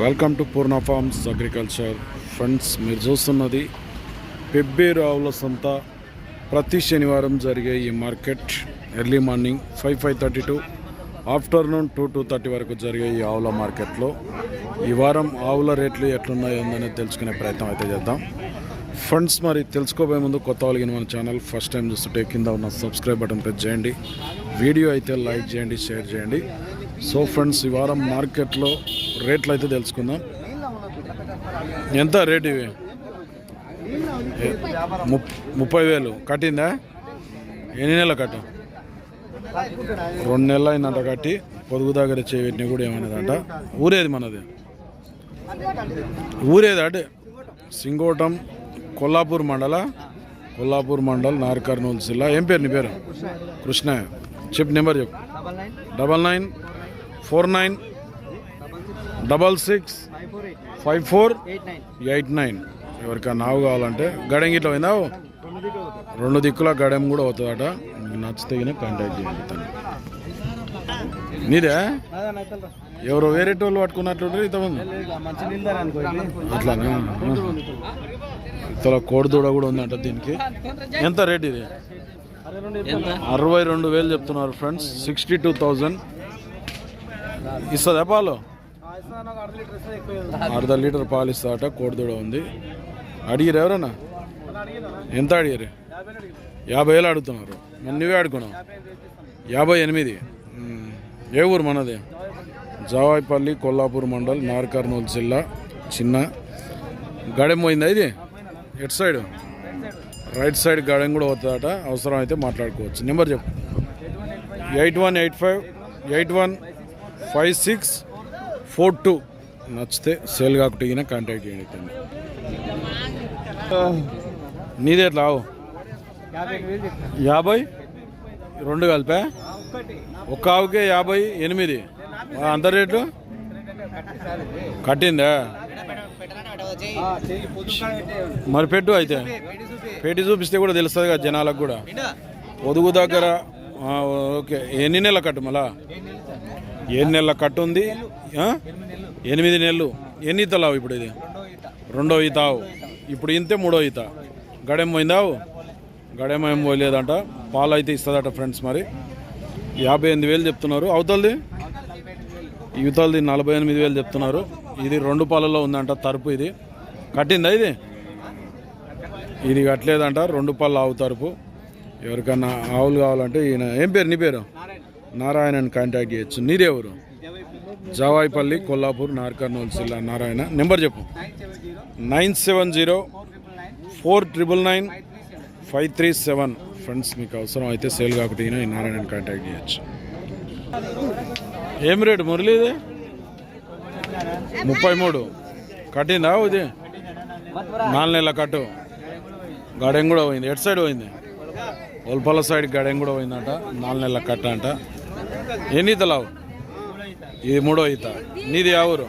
Welcome to Purna farms agriculture. Friends మీరు చూస్తున్నది పెబ్బేరు ఆవుల సంత. ప్రతి శనివారం జరిగే ఈ market early morning five five thirty to afternoon two two thirty వరకు జరిగే ఈ ఆవుల మార్కెట్లో. ఈ వారం ఆవుల రేట్లు ఎట్లున్నాయో తెలుసుకునే ప్రయత్నం అయితే చేద్దాం. ఫ్రెండ్స్ మరి తెలుసుకోబోయే ముందు కొత్త వాళ్ళకి మన ఛానల్ ఫస్ట్ టైం చూస్తుంటే కింద ఉన్న సబ్స్క్రైబ్ బటన్ ప్రెస్ చేయండి. వీడియో అయితే లైక్ చేయండి షేర్ చేయండి. సో ఫ్రెండ్స్ ఈ వారం మార్కెట్లో రేట్లు అయితే తెలుసుకుందాం. ఎంత రేట్ ఇవి? ముప్పై వేలు. కట్టిందా? ఎన్ని నెలలు కట్ట? రెండు నెలలు అయిందంట కట్టి పొదుగు దగ్గర చేయబెట్టిన కూడా ఏమన్నదంట ఊరేది మనది? ఊరేది అంటే? సింగోటం కొల్లాపూర్ మండల కొల్లాపూర్ మండల్ నార్ కర్నూలు జిల్లా. ఏం పేరు నీ పేరు? కృష్ణ చెప్పు నెంబర్ చెప్పు. Double nine. Four nine double six five four eight nine ఎవరికైనా నావు కావాలంటే గడెం గిట్ల పోయిందావు రెండు దిక్కుల గడెం కూడా అవుతుందట. నచ్చితే గిన కాంటాక్ట్ చేయండి తను. నీదే? ఎవరో వేరే టోళ్ళు పట్టుకున్నట్లుంటారు ఇంతమంది. అట్లానా? ఇతల కోడిదూడ కూడా ఉందంట దీనికి. ఎంత రేట్ ఇది. అరవై రెండు వేలు చెప్తున్నారు ఫ్రెండ్స్. Sixty two thousand. ఇస్తుందా పాలు? ఇస్తా అర్ధ లీటర్ ఇస్తే పాలు ఇస్తాట కోడిదూడ ఉంది. అడిగిరు ఎవరన్నా? ఎంత అడిగారు యాభై వేలు అడుగుతున్నారు. మరి నువ్వే అడుగున్నావు యాభై ఎనిమిది. ఏ ఊరు మనది? జవాయిపల్లి కొల్లాపూర్ మండల్ నార్ కర్నూలు జిల్లా చిన్న. గడెం పోయిందా ఇది? ఎట్ సైడ్? రైట్ సైడ్ గడెం కూడా అవుతుందట అవసరం అయితే మాట్లాడుకోవచ్చు. నెంబర్ చెప్పు. Eight one eight five eight one five six four two నచ్చితే సేల్ కాకుండా కాంటాక్ట్ చేయండి నీదే ఎట్లా? ఆవు. యాభై? రెండు కలిపా? ఒక్క ఆవుకే యాభై ఎనిమిది. అంత రేటు? కట్టిందా? మరి పెట్టు అయితే. పెట్టి చూపిస్తే కూడా తెలుస్తుంది కదా జనాలకు కూడా. పొదుగు దగ్గర ఓకే. ఎన్ని నెలలు కట్టు మళ్ళా? ఏడు నెలల కట్టు ఉంది. ఎనిమిది నెలలు. ఎన్ని ఈతలావు ఇప్పుడు ఇది? రెండో ఈత. ఆవు ఇప్పుడు ఇంతే మూడో ఈత. గడేం పోయిందావు? గడెం ఏం పోలేదంట పాలు అయితే ఇస్తుందట ఫ్రెండ్స్ మరి. యాభై ఎనిమిది వేలు చెప్తున్నారు. అవతలది? యువతలది నలభై ఎనిమిది వేలు చెప్తున్నారు. ఇది రెండు పాలలో ఉందంట తరుపు ఇది. కట్టిందా ఇది? ఇది కట్టలేదంట. రెండు పళ్ళు ఆవు తరుపు. ఎవరికన్నా ఆవులు కావాలంటే ఈయన ఏం పేరు? నీ పేరు? నారాయణని కాంటాక్ట్ చేయొచ్చు. నీదెవరు జవాయిపల్లి జావాయిపల్లి కొల్లాపూర్ నార్కర్నూలు జిల్లా నారాయణ. నెంబర్ చెప్పు. Nine seven zero four triple nine five three seven. Friends మీకు అవసరం అయితే సేల్ కాకుండా ఈ నారాయణని కాంటాక్ట్ చేయొచ్చు. ఏం రేటు మురళి ఇది? ముప్పై మూడు. కట్టిందా ఇది? నాలుగు నెలల కట్టు. గడెం కూడా పోయింది. ఎటు సైడ్ పోయింది? ఒల్పల సైడ్ గడెం కూడా పోయిందంట. నాలుగు నెలల కట్ట అంట. ఎన్ని ఈతలావు ఇది మూడో ఈత. నీది ఆ ఊరు?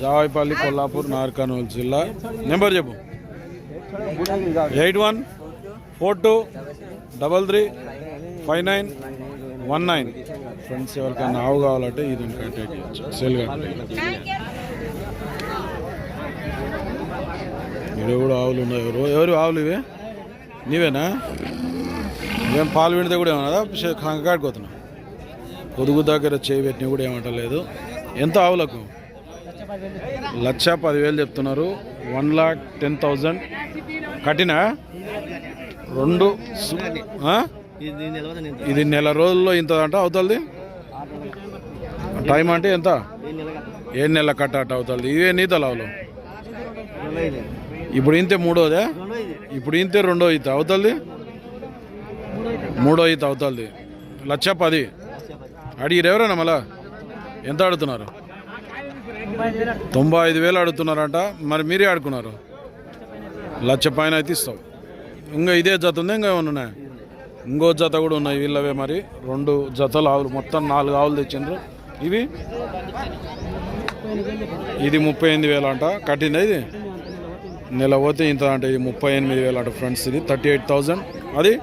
జావాయిపల్లి కొల్లాపూర్ నార్కర్నూలు జిల్లా. నెంబర్ చెప్పు. Eight one four two double three five nine one nine. Friends ఎవరికైనా ఆవు కావాలంటే ఇది కాంటాక్ట్ చేయొచ్చు. సెల్ ఇవి కూడా ఆవులు ఉన్నాయి. ఎవరు ఎవరు ఆవులు ఇవి? నీవేనా? ఏం పాలు విడితే కూడా ఏమన్నా? కంకాడుకోతున్నావు పొదుగు దగ్గర చేయబెట్టిన కూడా ఏమంటలేదు. ఎంత ఆవులకు? లక్ష పదివేలు చెప్తున్నారు. One lakh ten thousand. కట్టినా రెండు ఇది నెల రోజుల్లో ఇంత అంట అవుతుంది? టైం అంటే ఎంత? ఏ నెల కట్ట అట్ట అవుతుంది. ఇవే నీతలు ఆవులు. ఇప్పుడు ఇంతే మూడోదే? ఇప్పుడు ఇంతే రెండో ఈత అవుతుంది? మూడో ఈత అవుతుంది. లక్ష పది. అడిగిరు ఎవరైనా మళ్ళా ఎంత ఆడుతున్నారు? తొంభై ఐదు వేలు ఆడుతున్నారంట. మరి మీరే ఆడుకున్నారు. లక్ష పైన అయితే ఇస్తాం. ఇంకా ఇదే జత ఉంది? ఇంకా ఏమైనా ఉన్నాయా? ఇంకో జత కూడా ఉన్నాయి వీళ్ళవే మరి. రెండు జతలు ఆవులు. మొత్తం నాలుగు ఆవులు తెచ్చిండ్రు. ఇవి? ఇది ముప్పై ఎనిమిది వేలు అంట కట్టిందా ఇది? నెల పోతే ఇంత అంటే. ఇది ముప్పై ఎనిమిది వేలు అంట ఫ్రెండ్స్ ఇది. Thirty eight thousand. అది?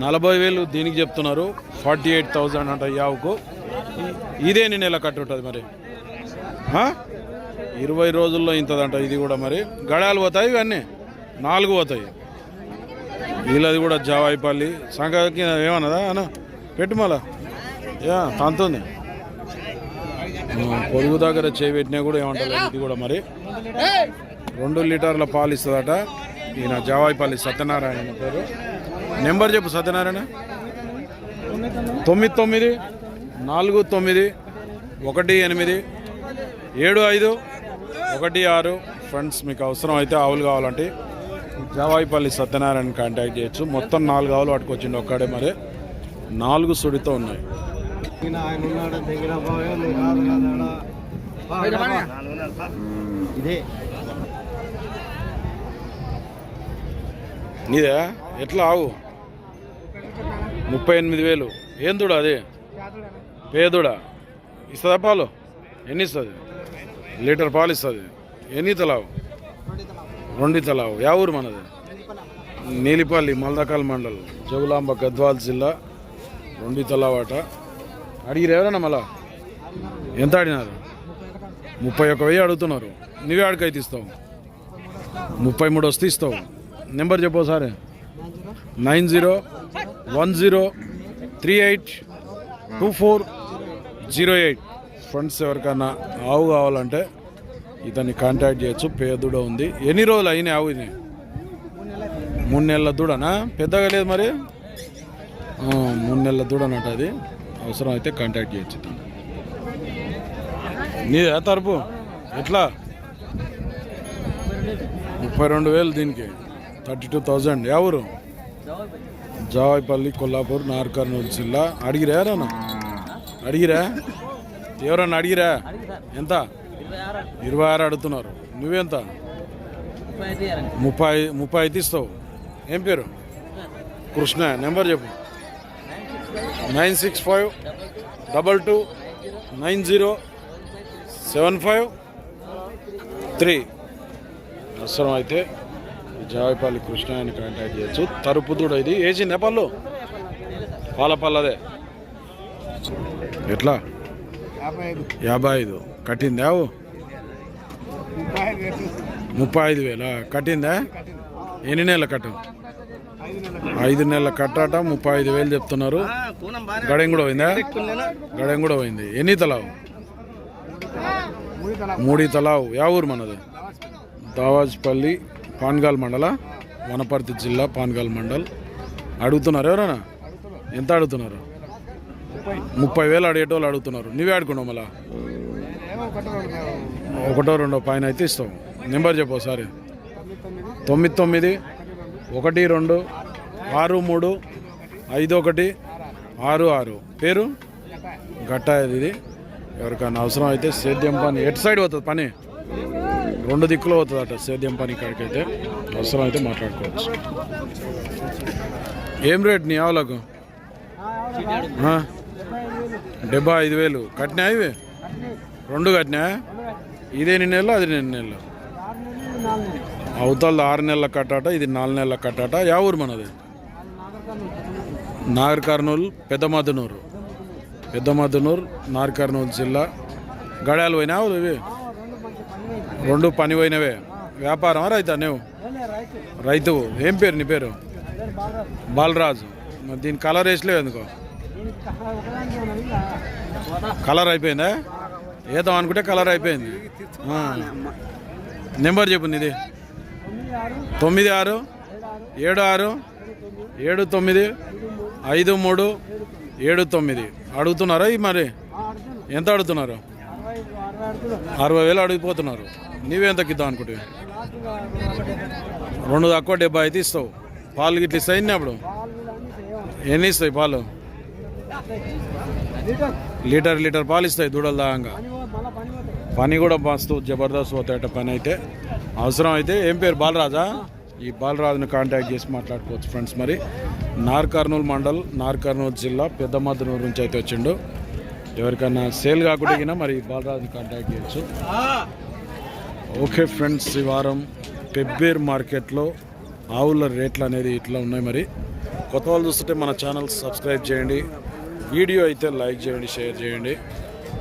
నలభై వేలు దీనికి చెప్తున్నారు. ఫార్టీ ఎయిట్ థౌజండ్ అంట యావుకు. ఇదేని ఇదే నెల కట్టుంటుంది మరి. ఇరవై రోజుల్లో ఇంతదంట ఇది కూడా మరి. గడాలు పోతాయి ఇవన్నీ. నాలుగు పోతాయి. వీళ్ళది కూడా జావాయిపల్లి. సంఘకి ఏమన్నదా? అన్న పెట్టు మళ్ళా యా తంతుంది. పొరుగు దగ్గర చేయి పెట్టినా కూడా ఏమంటారు ఇది కూడా మరి. రెండు లీటర్ల పాలు ఇస్తుందట. ఈయన జావాయిపల్లి సత్యనారాయణ పేరు. నెంబర్ చెప్పు సత్యనారాయణ. తొమ్మిది తొమ్మిది నాలుగు తొమ్మిది ఒకటి ఎనిమిది ఏడు ఐదు ఒకటి ఆరు. ఫ్రెండ్స్ మీకు అవసరం అయితే ఆవులు కావాలంటే జవాయిపల్లి సత్యనారాయణ కాంటాక్ట్ చేయొచ్చు. మొత్తం నాలుగు ఆవులు పట్టుకొచ్చిండు ఒక్కడే మరి. నాలుగు సుడితో ఉన్నాయి. ఇదే. నీదే ఎట్లా ఆవు? ముప్పై ఎనిమిది వేలు. ఏం దుడా అది? పేదుడా? ఇస్తుందా పాలు? ఎన్ని ఇస్తుంది లీటర్ పాలు ఇస్తుంది. ఎన్ని తలావు? రెండు తలావు. యా ఊరు మనది? నీలిపల్లి మల్దకాల్ మండల్ జగులాంబ గద్వాల్ జిల్లా. రెండు తలావాట అడిగిరు ఎవరన్నా మళ్ళా? ఎంత అడిగినారు? ముప్పై ఒక వెయ్యి అడుగుతున్నారు. నువ్వే ఆడికైతే ఇస్తావు. ముప్పై మూడు వస్తే ఇస్తావు. నెంబర్ చెప్పు సారే nine zero. One zero three eight two four zero eight friends ఎవరికన్నా ఆవు కావాలంటే ఇతన్ని కాంటాక్ట్ చేయొచ్చు. పేదూడ ఉంది. ఎన్ని రోజులు అయినాయి ఆవు ఇది? మూడు నెలల దూడనా? పెద్దగా లేదు మరి? మూడు నెలల దూడనట అది. అవసరం అయితే కాంటాక్ట్ చేయొచ్చు ఇతన్ని. నీదే తరపు? ఎట్లా? ముప్పై రెండు వేలు దీనికి. Thirty two thousand. ఎవరు? జావాయిపల్లి కొల్లాపూర్ నార్ కర్నూలు జిల్లా. అడిగిరా ఎవరన్నా? అడిగిరా? ఎవరన్నా అడిగిరా? ఎంత? ఇరవై ఆరు అడుగుతున్నారు. నువ్వెంత? ముప్పై ముప్పై అయితే ఇస్తావు. ఏం పేరు? కృష్ణ. నెంబర్ చెప్పు. Nine six five double two nine zero seven five three. అవసరం అయితే జాయిపల్లి కృష్ణ అని కాంటాక్ట్ చేయొచ్చు. తరుపు దూడ ఇది. ఏజీ నేపాల్లో పాలపల్లదే ఎట్లా? యాభై ఐదు. కట్టిందా? ముప్పై ఐదు వేల? కట్టిందా? ఎన్ని నెలల కట్టు ఐదు నెలలు కట్టాట. ముప్పై ఐదు వేలు చెప్తున్నారు. గడెం కూడా పోయిందా? గడెం కూడా పోయింది. ఎన్ని తలావు? మూడు తల మూడి తలావు. యా ఊరు మనది? దావాజ్పల్లి పాన్గాల్ మండల వనపర్తి జిల్లా పాన్గాల్ మండల్. అడుగుతున్నారు ఎవరైనా? ఎంత అడుగుతున్నారు? ముప్పై వేలు అడిగేటోళ్ళు అడుగుతున్నారు. నువ్వే ఆడుకున్నావు మళ్ళా? ఒకటో రెండో పైన అయితే ఇస్తావు నెంబర్ చెప్పు ఒకసారి. తొమ్మిది తొమ్మిది ఒకటి రెండు ఆరు మూడు ఐదు ఒకటి ఆరు ఆరు. పేరు? గట్ట ఇది ఎవరికైనా అవసరం అయితే సేద్యం పని. ఎటు సైడ్ పోతుంది పని? రెండు దిక్కులో అవుతుందట సేద్యం పని ఇక్కడికైతే. అవసరం అయితే మాట్లాడుకోవచ్చు. ఏం రేట్ నీ ఆవులకు? డెబ్బై ఐదు వేలు. కట్టినా ఇవి? రెండు కట్టినా? ఇదే నిన్న నెలలు అది నిన్న నెలలు? అవతల ఆరు నెలల కట్టాట ఇది నాలుగు నెలల కట్టాట. యా ఊరు మనది? నాగర్ కర్నూలు పెద్ద మద్దనూరు పెద్ద మద్దనూరు నాగర్ కర్నూలు జిల్లా. గడాలు పోయినా ఇవి? రెండు పని పోయినవే. వ్యాపారం రైతా నువ్వు రైతు. ఏం పేరు నీ పేరు? బాలరాజు. దీని కలర్ వేసలేవు ఎందుకో? కలర్ అయిపోయిందా? ఏదో అనుకుంటే కలర్ అయిపోయింది. నెంబర్ చెప్పు నీది. తొమ్మిది ఆరు ఏడు ఆరు ఏడు తొమ్మిది ఐదు మూడు ఏడు తొమ్మిది. అడుగుతున్నారా మరి? ఎంత అడుగుతున్నారు? అరవై వేలు అడిగిపోతున్నారు. నీవేం ఇద్దాం అనుకుంటే? రెండు తక్కువ డెబ్బై అయితే ఇస్తావు. పాలు గిట్ల ఇస్తాయి ఎన్ని అప్పుడు? ఎన్ని ఇస్తాయి పాలు? లీటర్ లీటర్ పాలు ఇస్తాయి దూడలు దాగంగా పని కూడా మస్తు జబర్దస్త్ పోతాయట పని అయితే. అవసరం అయితే ఏం పేరు? బాలరాజా? ఈ బాలరాజుని కాంటాక్ట్ చేసి మాట్లాడుకోవచ్చు ఫ్రెండ్స్ మరి. నార్ కర్నూలు మండల్ నార్ కర్నూలు జిల్లా పెద్దమద్దనూరు నుంచి అయితే వచ్చిండు. ఎవరికైనా సేల్ కాకుండా మరి బాలరాజు కాంటాక్ట్ చేయొచ్చు. ఓకే ఫ్రెండ్స్ ఈ వారం పెబ్బేర్ మార్కెట్లో ఆవుల రేట్లు అనేది ఇట్లా ఉన్నాయి మరి. కొత్త వాళ్ళు చూస్తుంటే మన ఛానల్ సబ్స్క్రైబ్ చేయండి. వీడియో అయితే లైక్ చేయండి షేర్ చేయండి.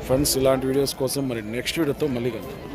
ఫ్రెండ్స్ ఇలాంటి వీడియోస్ కోసం మరి నెక్స్ట్ వీడియోతో మళ్ళీ కలుద్దాం.